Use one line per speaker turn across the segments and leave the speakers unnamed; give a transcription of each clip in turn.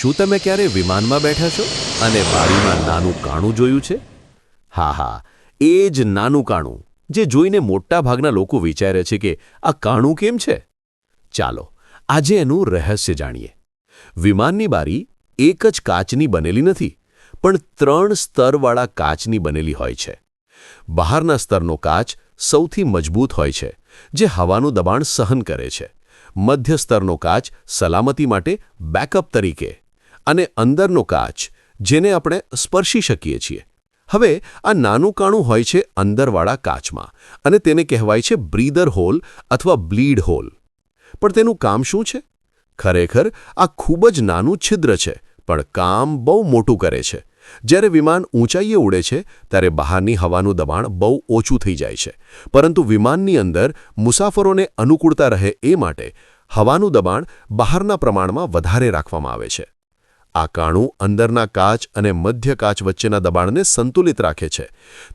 શું તમે ક્યારે વિમાનમાં બેઠા છો? અને બારીમાં નાનું કાણું જોયું છે? હા હા, એ જ નાનું કાણું, જે જોઈને મોટાભાગના લોકો વિચારે છે કે આ કાણું કેમ છે? ચાલો, આજે એનું રહસ્ય જાણીએ. વિમાનની બારી એક જ કાચની બનેલી નથી, પણ ત્રણ સ્તરવાળા કાચની બનેલી હોય છે. બહારના સ્તરનો કાચ સૌથી મજબૂત હોય છે, જે હવાનું દબાણ સહન કરે છે. મધ્ય સ્તરનો કાચ સલામતી માટે બેકઅપ તરીકે અને અંદરનો કાચ, જેને આપણે સ્પર્શી શકીએ છીએ. હવે, આ નાનું કાણું હોય છે અંદરવાળા કાચમાં, અને તેને કહેવાય છે બ્રીધર હોલ અથવા બ્લીડ હોલ. પણ તેનું કામ શું છે? ખરેખર, આ ખૂબ જ નાનું છિદ્ર છે, પણ કામ બહુ મોટું કરે છે. જ્યારે વિમાન ઊંચાઈએ ઉડે છે, ત્યારે બહારની હવાનું દબાણ બહુ ઓછું થઈ જાય છે. પરંતુ વિમાનની અંદર મુસાફરોને અનુકૂળતા રહે એ માટે હવાનું દબાણ બહારના પ્રમાણમાં વધારે રાખવામાં આવે છે. આ કાણું અંદરના કાચ અને મધ્ય કાચ વચ્ચેના દબાણને સંતુલિત રાખે છે.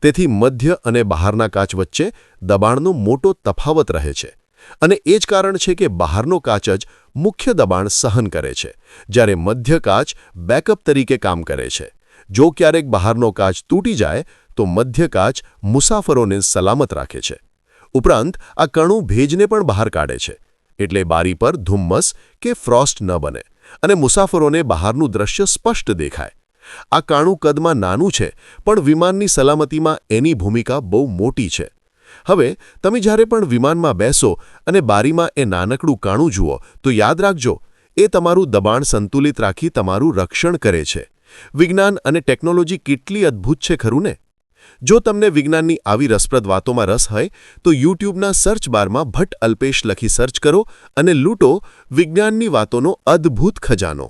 તેથી મધ્ય અને બહારના કાચ વચ્ચે દબાણનો મોટો તફાવત રહે છે. અને એ જ કારણ છે કે બહારનો કાચ જ મુખ્ય દબાણ સહન કરે છે, જ્યારે મધ્ય કાચ બેકઅપ તરીકે કામ કરે છે. જો ક્યારેક બહારનો કાચ તૂટી જાય, તો મધ્ય કાચ મુસાફરોને સલામત રાખે છે. ઉપરાંત, આ કણું ભેજને પણ બહાર કાઢે છે. એટલે બારી પર ધુમ્મસ કે ફ્રોસ્ટ ન બને. અને મુસાફરોને બહારનું દ્રશ્ય સ્પષ્ટ દેખાય. આ કાણું કદમાં નાનું છે, પણ વિમાનની સલામતીમાં એની ભૂમિકા બહુ મોટી છે. હવે, તમે જ્યારે પણ વિમાનમાં બેસો અને બારીમાં એ નાનકડું કાણું જુઓ, તો યાદ રાખજો, એ તમારું દબાણ સંતુલિત રાખી તમારું રક્ષણ કરે છે. વિજ્ઞાન અને ટેકનોલોજી કેટલી અદ્ભુત છે ખરું ને? જો તમને વિજ્ઞાનની આવી રસપ્રદ વાતોમાં રસ હોય, તો યુટ્યુબના સર્ચ બારમાં ભટ્ટ અલ્પેશ લખી સર્ચ કરો અને લૂંટો વિજ્ઞાનની વાતોનો અદ્ભુત ખજાનો.